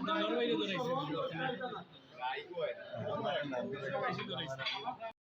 নরমাইলে ধরেছে